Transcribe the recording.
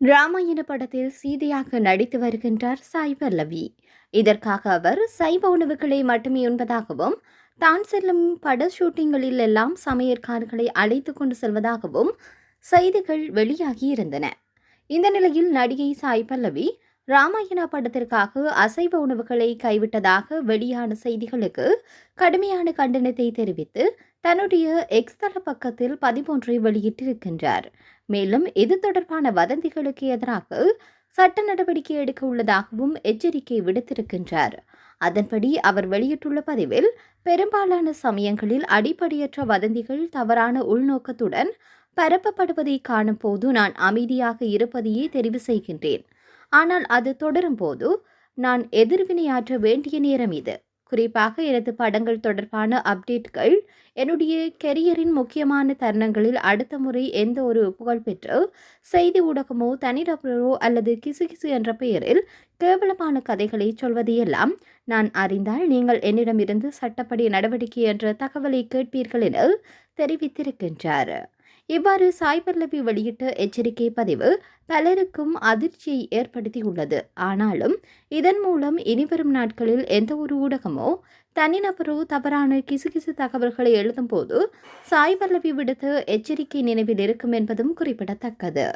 ராமாயண படத்தில் சீதையாக நடித்து வருகின்றார் சாய் பல்லவி. இதற்காக அவர் சைவ உணவுகளை மட்டுமே உண்பதாகவும் தான் செல்லும் பட ஷூட்டிங்களில் எல்லாம் சமையற்காரர்களை அழைத்து கொண்டு செல்வதாகவும் செய்திகள் வெளியாகி இருந்தன. இந்த நிலையில் நடிகை சாய் பல்லவி ராமாயணா படத்திற்காக அசைவ உணவுகளை கைவிட்டதாக வெளியான செய்திகளுக்கு கடுமையான கண்டனத்தை தெரிவித்து தன்னுடைய எக்ஸ் தள பக்கத்தில் பதிமூன்றை வெளியிட்டிருக்கின்றார். மேலும் இது தொடர்பான வதந்திகளுக்கு எதிராக சட்ட நடவடிக்கை எடுக்க உள்ளதாகவும் எச்சரிக்கை விடுத்திருக்கின்றார். அதன்படி அவர் வெளியிட்டுள்ள பதிவில் பெரும்பாலான சமயங்களில் அடிப்படையற்ற வதந்திகள் தவறான உள்நோக்கத்துடன் பரப்பப்படுவதை காணும் போது நான் அமைதியாக இருப்பதையே தெரிவு செய்கின்றேன். ஆனால் அது தொடரும் போது நான் எதிர்வினையாற்ற வேண்டிய நேரம் இது. குறிப்பாக எனது படங்கள் தொடர்பான அப்டேட்கள் என்னுடைய கெரியரின் முக்கியமான தருணங்களில் அடுத்த முறை எந்த ஒரு புகழ்பெற்ற செய்தி ஊடகமோ தனிநபரோ அல்லது கிசு கிசு என்ற பெயரில் கேவலமான கதைகளை சொல்வதையெல்லாம் நான் அறிந்தால் நீங்கள் என்னிடமிருந்து சட்டப்படி நடவடிக்கை என்ற தகவலை கேட்பீர்கள் என தெரிவித்திருக்கின்றார். இவ்வாறு சாய் பல்லவி வெளியிட்ட எச்சரிக்கை பதிவு பலருக்கும் அதிர்ச்சியை ஏற்படுத்தியுள்ளது. ஆனாலும் இதன் மூலம் இனிவரும் நாட்களில் எந்த ஒரு ஊடகமோ தனிநபரோ தவறான கிசுகிசு தகவல்களை எழுதும் போது சாய் பல்லவி விடுத்த எச்சரிக்கை நினைவில் இருக்கும் என்பதும் குறிப்பிடத்தக்கது.